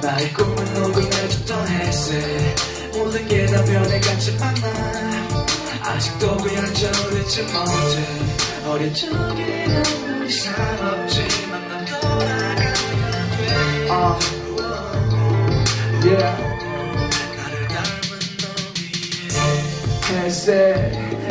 나의 꿈을 녹음해줬던 햇새. 모든 게 다 변해갔지만 난 아직도 그냥 저리지 못해. 어린 적이 난 이상 없지만 난 돌아가야 돼. Uh. Yeah. 햇새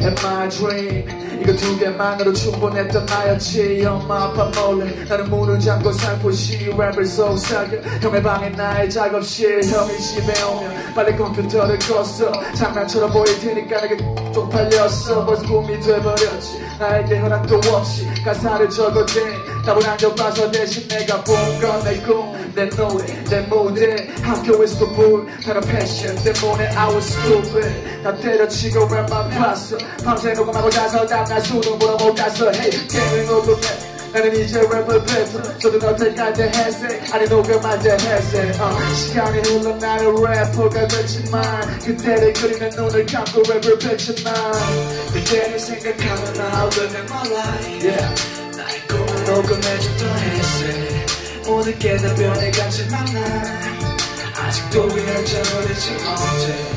and my dream? 이거 두 개만으로 충분했던 나였지. 엄마 아빠 몰래 나는 문을 잠궈 살포시 랩을 속삭여 형의 방에 나의 작업실 형이 집에 오면 빨리 컴퓨터를 껐어. 장난처럼 보일 테니까 내게 쪽팔렸어. 벌써 꿈이 돼버렸지. 나에게 허락도 없이 가사를 답을 안 줘봐서 대신 내가 본 건 내 꿈, 내 노래, 내 무대. 학교에서도 불타는 패션 때문에 I was stupid. 다 때려치 고 랩만 봤어? 밤새 녹음하고 나서 다음날 수능 못 가서 Hey 게임을 녹음해. 나는 이제 랩을 뱉어 저도 때 햇새 아니 때 햇새 어, 시간이 흘러 나는 래퍼가 됐지만 그때를 그리는 눈을 감고 랩을 뱉지만 그때를 생각하면 I live. 나의 꿈을 녹음해줬던 햇새 모든 게다 변해갔지만 난 아직도 그냥 저리지 못해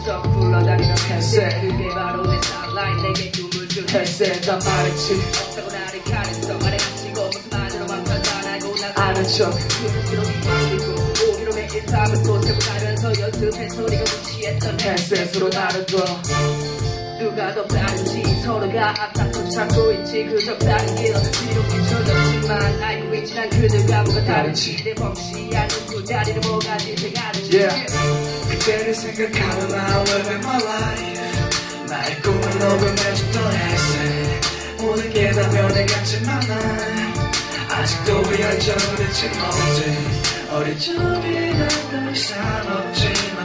구석 불러다니던 햇새 그게 바로 내 살라인 내게 꿈을 준 햇새 다 말했지 없다고 나를 가렸어 말해 치고 무슨 막판다 알고 난 아는 척. 그릇으로 바뀌고 오기로 매일 밤을 또 새고 살면서 연습해. 소리가 무시했던 햇셋으로 나를 둬 누가 더 빠른지 서로가 앞다퉈 찾고 있지. 그저 다른 길 뒤로 비춰졌지만 알고 있지 난 그들과 뭐가 다른지. 내 범시한 그 다리를 뭐가지 생각하는지. Yeah. 그때를 생각하면 I live my life 나의 꿈을 녹음해줬던 햇새 모든 게 다 변해갔지만 난 아직도 비열정을지 못해. 어릴 적이 난더 이상 없지만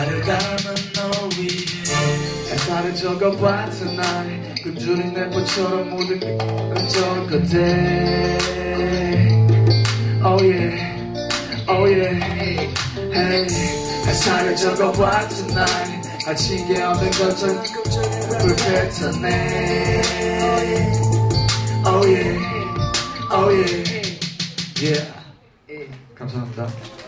나를 닮은 너 위해 가사를 적어봤던 날 꿈주는 래퍼처럼 모든 게 적어대 Oh yeah, oh yeah Hey 가사를 적어봤던 날 가진 게 없는 것처럼 불편해 Oh yeah, oh yeah Yeah 감사합니다